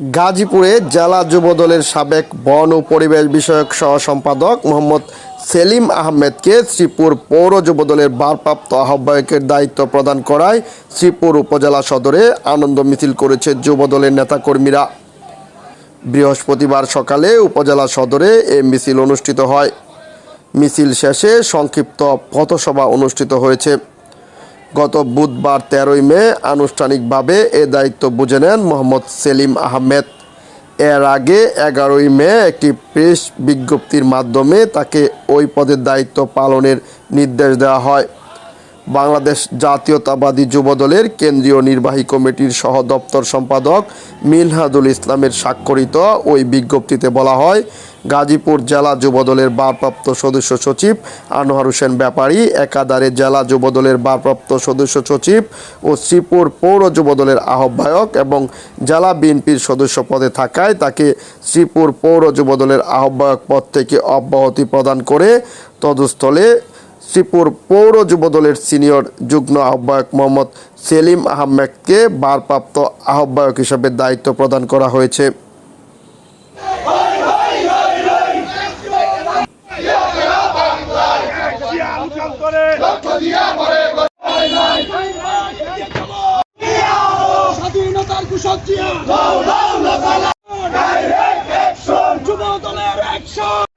গাজীপুরে জেলা যুবদলের সাবেক বন ও পরিবেশ বিষয়ক সহ সম্পাদক মোহাম্মদ সেলিম আহমেদকে শ্রীপুর পৌর যুবদলের ভারপ্রাপ্ত আহ্বায়কের দায়িত্ব প্রদান করায় শ্রীপুর উপজেলা সদরে আনন্দ মিছিল করেছে যুবদলের নেতাকর্মীরা। বৃহস্পতিবার সকালে উপজেলা সদরে এ মিছিল অনুষ্ঠিত হয়। মিছিল শেষে সংক্ষিপ্ত পথসভা অনুষ্ঠিত হয়েছে। গত বুধবার তেরোই মে আনুষ্ঠানিকভাবে এ দায়িত্ব বুঝে নেন মোহাম্মদ সেলিম আহমেদ। এর আগে এগারোই মে একটি প্রেস বিজ্ঞপ্তির মাধ্যমে তাকে ওই পদের দায়িত্ব পালনের নির্দেশ দেওয়া হয়। বাংলাদেশ জাতীয়তাবাদী যুবদলের কেন্দ্রীয় নির্বাহী কমিটির সহ দপ্তর সম্পাদক মিনহাদুল ইসলামের স্বাক্ষরিত ওই বিজ্ঞপ্তিতে বলা হয় গাজীপুর জেলা যুবদলের ভারপ্রাপ্ত সদস্য সচিব, আনোয়ার হোসেন ব্যাপারী, একাধারে জেলা যুবদলের ভারপ্রাপ্ত সদস্য সচিব ও শ্রীপুর পৌর যুবদলের আহ্বায়ক এবং জেলা বিএনপির সদস্য পদে থাকায় তাকে শ্রীপুর পৌর যুবদলের আহ্বায়ক পদ থেকে অব্যাহতি প্রদান করে তদস্থলে শ্রীপুর পৌর যুবদলের সিনিয়র যুগ্ম আহ্বায়ক মোহাম্মদ সেলিম আহমেদকে ভারপ্রাপ্ত আহ্বায়ক হিসেবে দায়িত্ব প্রদান করা হয়েছে। স্বাধীনতার কুশিয়া যুব দলের অ্যাকশন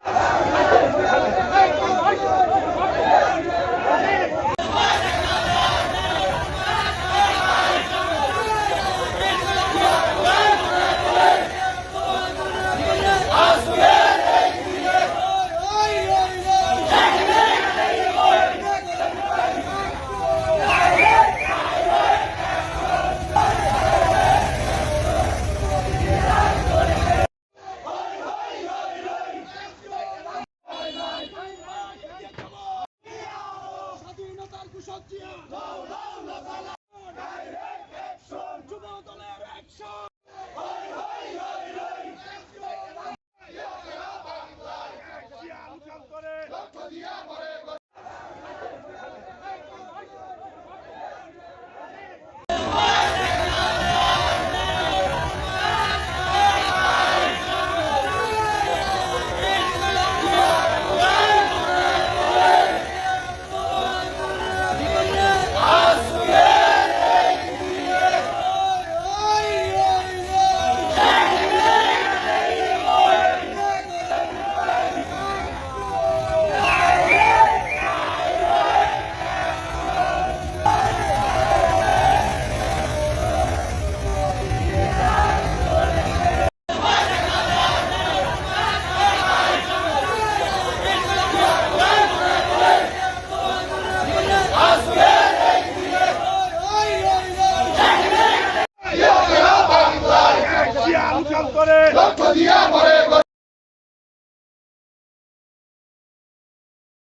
স্বাধীনতার কুশিয়া লক্ষ্য দিয়া